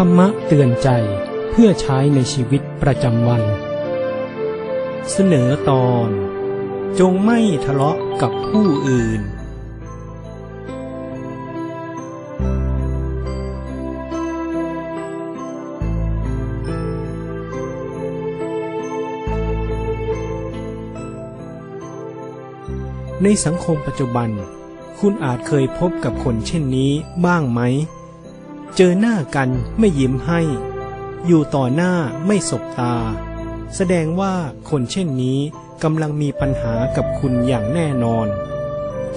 ธรรมะเตือนใจเพื่อใช้ในชีวิตประจำวัน เสนอตอน จงไม่ทะเลาะกับผู้อื่น ในสังคมปัจจุบัน คุณอาจเคยพบกับคนเช่นนี้บ้างไหม เจอหน้ากันไม่ยิ้มให้ อยู่ต่อหน้าไม่สบตา แสดงว่าคนเช่นนี้กำลังมีปัญหากับคุณอย่างแน่นอน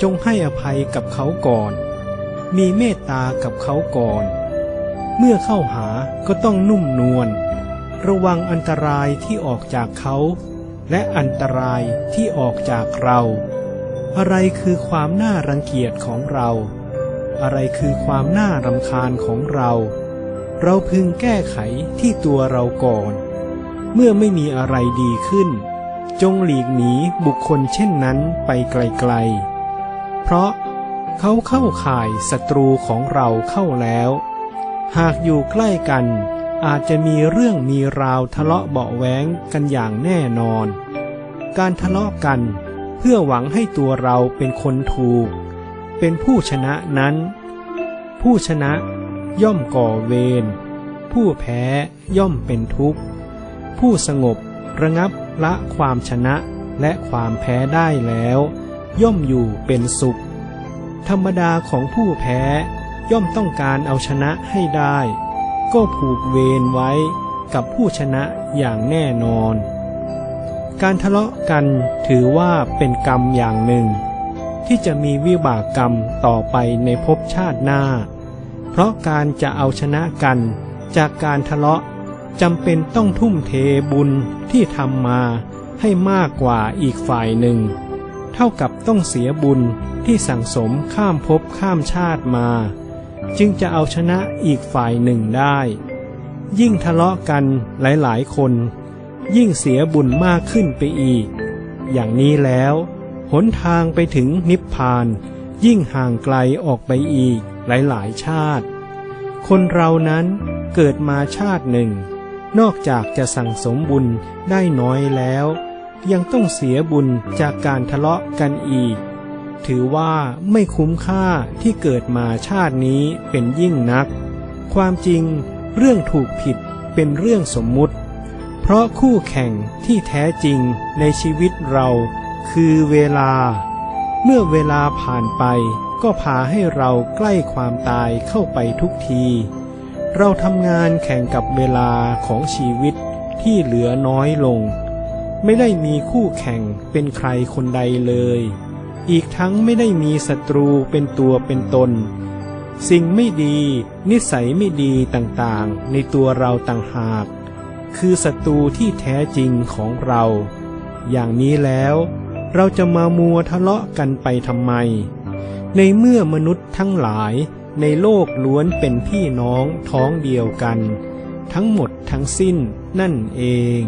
จงให้อภัยกับเขาก่อน มีเมตตากับเขาก่อน เมื่อเข้าหาก็ต้องนุ่มนวล ระวังอันตรายที่ออกจากเขา และอันตรายที่ออกจากเรา อะไรคือความน่ารังเกียจของเรา อะไรคือความน่ารำคาญของเรา เราพึงแก้ไขที่ตัวเราก่อน เมื่อไม่มีอะไรดีขึ้น จงหลีกหนีบุคคลเช่นนั้นไปไกลๆ เพราะเขาเข้าข่ายศัตรูของเราเข้าแล้ว หากอยู่ใกล้กันอาจจะมีเรื่องมีราวทะเลาะเบาะแว้งกันอย่างแน่นอน การทะเลาะกันเพื่อหวังให้ตัวเราเป็นคนถูก เป็นผู้ชนะนั้น ผู้ชนะย่อมก่อเวร ผู้แพ้ย่อมเป็นทุกข์ ผู้สงบระงับละความชนะและความแพ้ได้แล้ว ย่อมอยู่เป็นสุข ธรรมดาของผู้แพ้ย่อมต้องการเอาชนะให้ได้ ก็ผูกเวรไว้กับผู้ชนะอย่างแน่นอน การทะเลาะกันถือว่าเป็นกรรมอย่างหนึ่ง ที่จะมีวิบากกรรมต่อไปในภพชาติหน้า เพราะการจะเอาชนะกันจากการทะเลาะจำเป็นต้องทุ่มเทบุญที่ทำมาให้มากกว่าอีกฝ่ายหนึ่ง เท่ากับต้องเสียบุญที่สั่งสมข้ามภพข้ามชาติมา จึงจะเอาชนะอีกฝ่ายหนึ่งได้ ยิ่งทะเลาะกันหลายๆคน ยิ่งเสียบุญมากขึ้นไปอีก อย่างนี้แล้ว หนทางไปถึงนิพพาน ยิ่งห่างไกลออกไปอีกหลายๆ ชาติ คนเรานั้นเกิดมาชาติหนึ่ง นอกจากจะสั่งสมบุญได้น้อยแล้ว ยังต้องเสียบุญจากการทะเลาะกันอีก ถือว่าไม่คุ้มค่าที่เกิดมาชาตินี้เป็นยิ่งนัก ความจริงเรื่องถูกผิดเป็นเรื่องสมมุติ เพราะคู่แข่งที่แท้จริงในชีวิตเรา คือเวลา เมื่อเวลาผ่านไปก็พาให้เราใกล้ความตายเข้าไปทุกที เราทำงานแข่งกับเวลาของชีวิตที่เหลือน้อยลง ไม่ได้มีคู่แข่งเป็นใครคนใดเลย อีกทั้งไม่ได้มีศัตรูเป็นตัวเป็นตน สิ่งไม่ดี นิสัยไม่ดีต่างๆ ในตัวเราต่างหาก คือศัตรูที่แท้จริงของเรา อย่างนี้แล้ว เราจะมามัวทะเลาะกันไปทำไม ในเมื่อมนุษย์ทั้งหลายในโลกล้วนเป็นพี่น้องท้องเดียวกัน ทั้งหมดทั้งสิ้นนั่นเอง